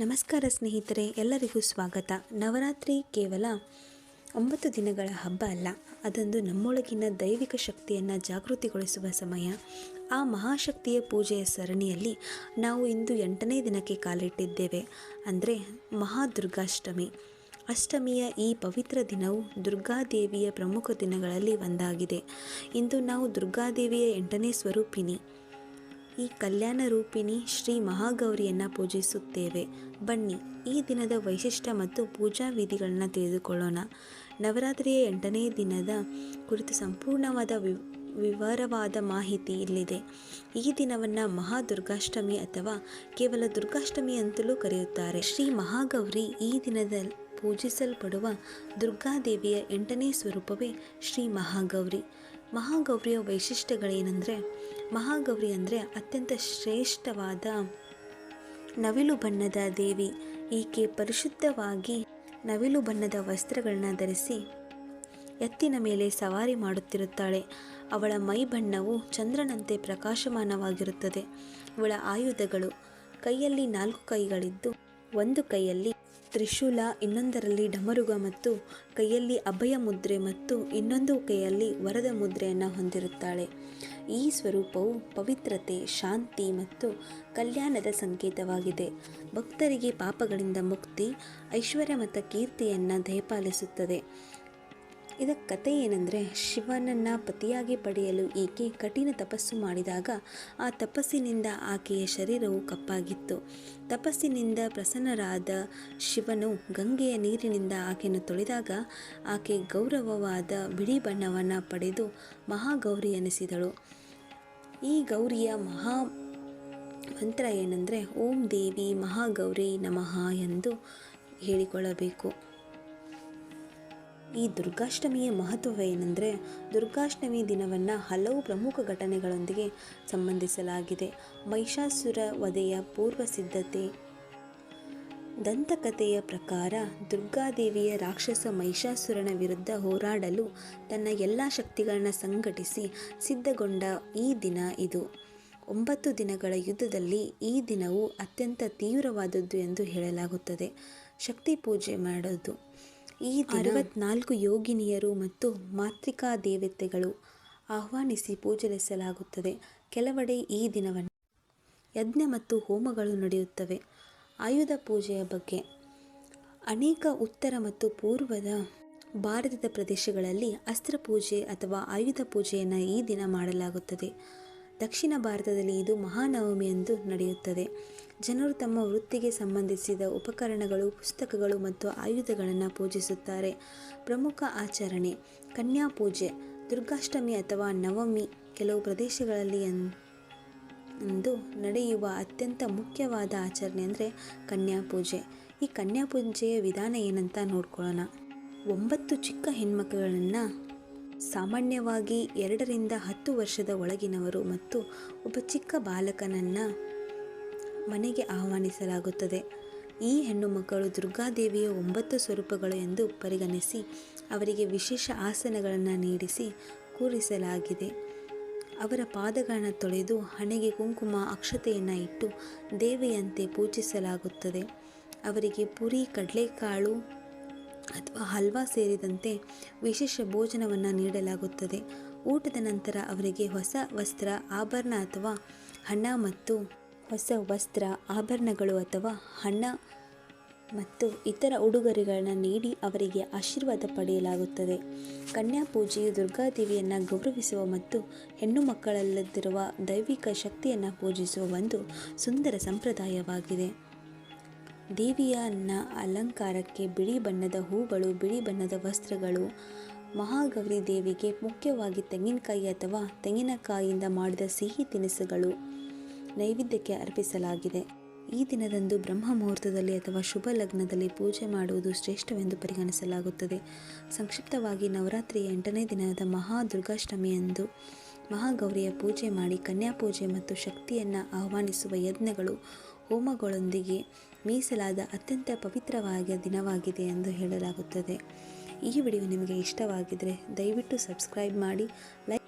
ನಮಸ್ಕಾರ ಸ್ನೇಹಿತರೆ, ಎಲ್ಲರಿಗೂ ಸ್ವಾಗತ. ನವರಾತ್ರಿ ಕೇವಲ ಒಂಬತ್ತು ದಿನಗಳ ಹಬ್ಬ ಅಲ್ಲ, ಅದೊಂದು ನಮ್ಮೊಳಗಿನ ದೈವಿಕ ಶಕ್ತಿಯನ್ನು ಜಾಗೃತಿಗೊಳಿಸುವ ಸಮಯ. ಆ ಮಹಾಶಕ್ತಿಯ ಪೂಜೆಯ ಸರಣಿಯಲ್ಲಿ ನಾವು ಇಂದು ಎಂಟನೇ ದಿನಕ್ಕೆ ಕಾಲಿಟ್ಟಿದ್ದೇವೆ, ಅಂದರೆ ಮಹಾದುರ್ಗಾಷ್ಟಮಿ. ಅಷ್ಟಮಿಯ ಈ ಪವಿತ್ರ ದಿನವು ದುರ್ಗಾದೇವಿಯ ಪ್ರಮುಖ ದಿನಗಳಲ್ಲಿ ಒಂದಾಗಿದೆ. ಇಂದು ನಾವು ದುರ್ಗಾದೇವಿಯ ಎಂಟನೇ ಸ್ವರೂಪಿಣಿ. ಈ ಕಲ್ಯಾಣ ರೂಪಿಣಿ ಶ್ರೀ ಮಹಾಗೌರಿಯನ್ನು ಪೂಜಿಸುತ್ತೇವೆ. ಬನ್ನಿ, ಈ ದಿನದ ವೈಶಿಷ್ಟ್ಯ ಮತ್ತು ಪೂಜಾ ವಿಧಿಗಳನ್ನ ತಿಳಿದುಕೊಳ್ಳೋಣ. ನವರಾತ್ರಿಯ ಎಂಟನೇ ದಿನದ ಕುರಿತು ಸಂಪೂರ್ಣವಾದ ವಿ, ವಿವರವಾದ ಮಾಹಿತಿ ಇಲ್ಲಿದೆ. ಈ ದಿನವನ್ನು ಮಹಾದುರ್ಗಾಷ್ಟಮಿ ಅಥವಾ ಕೇವಲ ದುರ್ಗಾಷ್ಟಮಿ ಅಂತಲೂ ಕರೆಯುತ್ತಾರೆ. ಶ್ರೀ ಮಹಾಗೌರಿ ಈ ದಿನದ ಪೂಜಿಸಲ್ಪಡುವ ದುರ್ಗಾದೇವಿಯ ಎಂಟನೇ ಸ್ವರೂಪವೇ ಶ್ರೀ ಮಹಾಗೌರಿ. ಮಹಾಗೌರಿಯ ವೈಶಿಷ್ಟ್ಯಗಳೇನೆಂದರೆ, ಮಹಾಗೌರಿ ಅಂದರೆ ಅತ್ಯಂತ ಶ್ರೇಷ್ಠವಾದ ನವಿಲು ಬಣ್ಣದ ದೇವಿ. ಈಕೆ ಪರಿಶುದ್ಧವಾಗಿ ನವಿಲು ಬಣ್ಣದ ವಸ್ತ್ರಗಳನ್ನ ಧರಿಸಿ ಎತ್ತಿನ ಮೇಲೆ ಸವಾರಿ ಮಾಡುತ್ತಿರುತ್ತಾಳೆ. ಅವಳ ಮೈ ಬಣ್ಣವು ಚಂದ್ರನಂತೆ ಪ್ರಕಾಶಮಾನವಾಗಿರುತ್ತದೆ. ಅವಳ ಆಯುಧಗಳು ಕೈಯಲ್ಲಿ ನಾಲ್ಕು ಕೈಗಳಿದ್ದು, ಒಂದು ಕೈಯಲ್ಲಿ ತ್ರಿಶೂಲ ಇನ್ನೊಂದರಲ್ಲಿ ಡಮರುಗ ಮತ್ತು ಕೈಯಲ್ಲಿ ಅಭಯ ಮುದ್ರೆ ಮತ್ತು ಇನ್ನೊಂದು ಕೈಯಲ್ಲಿ ವರದ ಮುದ್ರೆಯನ್ನು ಹೊಂದಿರುತ್ತಾಳೆ. ಈ ಸ್ವರೂಪವು ಪವಿತ್ರತೆ, ಶಾಂತಿ ಮತ್ತು ಕಲ್ಯಾಣದ ಸಂಕೇತವಾಗಿದೆ. ಭಕ್ತರಿಗೆ ಪಾಪಗಳಿಂದ ಮುಕ್ತಿ, ಐಶ್ವರ್ಯ ಮತ್ತು ಕೀರ್ತಿಯನ್ನು ದಯಪಾಲಿಸುತ್ತದೆ. ಇದಕ್ಕೆ ಕತೆ ಏನಂದರೆ, ಶಿವನನ್ನು ಪತಿಯಾಗಿ ಪಡೆಯಲು ಈಕೆ ಕಠಿಣ ತಪಸ್ಸು ಮಾಡಿದಾಗ, ಆ ತಪಸ್ಸಿನಿಂದ ಆಕೆಯ ಶರೀರವು ಕಪ್ಪಾಗಿತ್ತು. ತಪಸ್ಸಿನಿಂದ ಪ್ರಸನ್ನರಾದ ಶಿವನು ಗಂಗೆಯ ನೀರಿನಿಂದ ಆಕೆಯನ್ನು ತೊಳೆದಾಗ, ಆಕೆ ಗೌರವವಾದ ಬಿಳಿ ಬಣ್ಣವನ್ನು ಪಡೆದು ಮಹಾಗೌರಿ ಎನಿಸಿದಳು. ಈ ಗೌರಿಯ ಮಹಾ ಮಂತ್ರ ಏನೆಂದರೆ, ಓಂ ದೇವಿ ಮಹಾಗೌರಿ ನಮಃ ಎಂದು ಹೇಳಿಕೊಳ್ಳಬೇಕು. ಈ ದುರ್ಗಾಷ್ಟಮಿಯ ಮಹತ್ವವೇನೆಂದರೆ ದುರ್ಗಾಷ್ಟಮಿ ದಿನವನ್ನು ಹಲವು ಪ್ರಮುಖ ಘಟನೆಗಳೊಂದಿಗೆ ಸಂಬಂಧಿಸಲಾಗಿದೆ. ಮಹಿಷಾಸುರ ವಧೆಯ ಪೂರ್ವ ಸಿದ್ಧತೆ. ದಂತಕಥೆಯ ಪ್ರಕಾರ ದುರ್ಗಾದೇವಿಯ ರಾಕ್ಷಸ ಮಹಿಷಾಸುರನ ವಿರುದ್ಧ ಹೋರಾಡಲು ತನ್ನ ಎಲ್ಲ ಶಕ್ತಿಗಳನ್ನು ಸಂಘಟಿಸಿ ಸಿದ್ಧಗೊಂಡ ಈ ದಿನ ಇದು. ಒಂಬತ್ತು ದಿನಗಳ ಯುದ್ಧದಲ್ಲಿ ಈ ದಿನವು ಅತ್ಯಂತ ತೀವ್ರವಾದದ್ದು ಎಂದು ಹೇಳಲಾಗುತ್ತದೆ. ಶಕ್ತಿ ಪೂಜೆ ಮಾಡೋದು. ಈ ಅರವತ್ನಾಲ್ಕು ಯೋಗಿನಿಯರು ಮತ್ತು ಮಾತೃಕಾ ದೇವತೆಗಳು ಆಹ್ವಾನಿಸಿ ಪೂಜಲಿಸಲಾಗುತ್ತದೆ ಕೆಲವೆಡೆ ಈ ದಿನವನ್ನು ಯಜ್ಞ ಮತ್ತು ಹೋಮಗಳು ನಡೆಯುತ್ತವೆ. ಆಯುಧ ಪೂಜೆಯ ಬಗ್ಗೆ ಅನೇಕ ಉತ್ತರ ಮತ್ತು ಪೂರ್ವದ ಭಾರತದ ಪ್ರದೇಶಗಳಲ್ಲಿ ಅಸ್ತ್ರ ಪೂಜೆ ಅಥವಾ ಆಯುಧ ಪೂಜೆಯನ್ನು ಈ ದಿನ ಮಾಡಲಾಗುತ್ತದೆ. ದಕ್ಷಿಣ ಭಾರತದಲ್ಲಿ ಇದು ಮಹಾನವಮಿ ಎಂದು ನಡೆಯುತ್ತದೆ. ಜನರು ತಮ್ಮ ವೃತ್ತಿಗೆ ಸಂಬಂಧಿಸಿದ ಉಪಕರಣಗಳು, ಪುಸ್ತಕಗಳು ಮತ್ತು ಆಯುಧಗಳನ್ನು ಪೂಜಿಸುತ್ತಾರೆ. ಪ್ರಮುಖ ಆಚರಣೆ, ಕನ್ಯಾ ಪೂಜೆ, ದುರ್ಗಾಷ್ಟಮಿ ಅಥವಾ ನವಮಿ ಕೆಲವು ಪ್ರದೇಶಗಳಲ್ಲಿ ಎಂದು ನಡೆಯುವ ಅತ್ಯಂತ ಮುಖ್ಯವಾದ ಆಚರಣೆ ಅಂದರೆ ಕನ್ಯಾ ಪೂಜೆ. ಈ ಕನ್ಯಾಪೂಜೆಯ ವಿಧಾನ ಏನಂತ ನೋಡ್ಕೊಳ್ಳೋಣ. ಒಂಬತ್ತು ಚಿಕ್ಕ ಹೆಣ್ಮಕ್ಕಳನ್ನು ಸಾಮಾನ್ಯವಾಗಿ ಎರಡರಿಂದ ಹತ್ತು ವರ್ಷದ ಒಳಗಿನವರು ಮತ್ತು ಒಬ್ಬ ಚಿಕ್ಕ ಬಾಲಕನನ್ನು ಮನೆಗೆ ಆಹ್ವಾನಿಸಲಾಗುತ್ತದೆ. ಈ ಹೆಣ್ಣು ಮಕ್ಕಳು ದುರ್ಗಾದೇವಿಯ ಒಂಬತ್ತು ಸ್ವರೂಪಗಳು ಎಂದು ಪರಿಗಣಿಸಿ ಅವರಿಗೆ ವಿಶೇಷ ಆಸನಗಳನ್ನು ನೀಡಿಸಿ ಕೂರಿಸಲಾಗಿದೆ. ಅವರ ಪಾದಗಳನ್ನು ತೊಳೆದು ಹಣೆಗೆ ಕುಂಕುಮ, ಅಕ್ಷತೆಯನ್ನು ಇಟ್ಟು ದೇವಿಯಂತೆ ಪೂಜಿಸಲಾಗುತ್ತದೆ. ಅವರಿಗೆ ಪುರಿ, ಕಡಲೆಕಾಳು ಅಥವಾ ಹಲ್ವಾ ಸೇರಿದಂತೆ ವಿಶೇಷ ಭೋಜನವನ್ನು ನೀಡಲಾಗುತ್ತದೆ. ಊಟದ ನಂತರ ಅವರಿಗೆ ಹೊಸ ವಸ್ತ್ರ, ಆಭರಣ ಅಥವಾ ಹಣ ಮತ್ತು ಹೊಸ ವಸ್ತ್ರ, ಆಭರಣಗಳು ಅಥವಾ ಹಣ ಮತ್ತು ಇತರ ಉಡುಗೊರೆಗಳನ್ನು ನೀಡಿ ಅವರಿಗೆ ಆಶೀರ್ವಾದ ಪಡೆಯಲಾಗುತ್ತದೆ. ಕನ್ಯಾ ಪೂಜೆಯು ದುರ್ಗಾದೇವಿಯನ್ನು ಗೌರವಿಸುವ ಮತ್ತು ಹೆಣ್ಣು ಮಕ್ಕಳಲ್ಲದಿರುವ ದೈವಿಕ ಶಕ್ತಿಯನ್ನು ಪೂಜಿಸುವ ಒಂದು ಸುಂದರ ಸಂಪ್ರದಾಯವಾಗಿದೆ. ದೇವಿಯನ್ನ ಅಲಂಕಾರಕ್ಕೆ ಬಿಳಿ ಬಣ್ಣದ ಹೂಗಳು, ಬಿಳಿ ಬಣ್ಣದ ವಸ್ತ್ರಗಳು. ಮಹಾಗೌರಿ ದೇವಿಗೆ ಮುಖ್ಯವಾಗಿ ತೆಂಗಿನಕಾಯಿ ಅಥವಾ ತೆಂಗಿನಕಾಯಿಯಿಂದ ಮಾಡಿದ ಸಿಹಿ ತಿನಿಸುಗಳು ನೈವೇದ್ಯಕ್ಕೆ ಅರ್ಪಿಸಲಾಗಿದೆ. ಈ ದಿನದಂದು ಬ್ರಹ್ಮ ಮುಹೂರ್ತದಲ್ಲಿ ಅಥವಾ ಶುಭ ಲಗ್ನದಲ್ಲಿ ಪೂಜೆ ಮಾಡುವುದು ಶ್ರೇಷ್ಠವೆಂದು ಪರಿಗಣಿಸಲಾಗುತ್ತದೆ. ಸಂಕ್ಷಿಪ್ತವಾಗಿ ನವರಾತ್ರಿಯ ಎಂಟನೇ ದಿನದ ಮಹಾ ದುರ್ಗಾಷ್ಟಮಿಯಂದು ಮಹಾಗೌರಿಯ ಪೂಜೆ ಮಾಡಿ ಕನ್ಯಾ ಪೂಜೆ ಮತ್ತು ಶಕ್ತಿಯನ್ನು ಆಹ್ವಾನಿಸುವ ಯಜ್ಞಗಳು ಹೋಮಗಳೊಂದಿಗೆ ಮೀಸಲಾದ ಅತ್ಯಂತ ಪವಿತ್ರವಾದ ದಿನವಾಗಿದೆ ಎಂದು ಹೇಳಲಾಗುತ್ತದೆ. ಈ ವಿಡಿಯೋ ನಿಮಗೆ ಇಷ್ಟವಾಗಿದ್ದರೆ ದಯವಿಟ್ಟು ಸಬ್ಸ್ಕ್ರೈಬ್ ಮಾಡಿ, ಲೈಕ್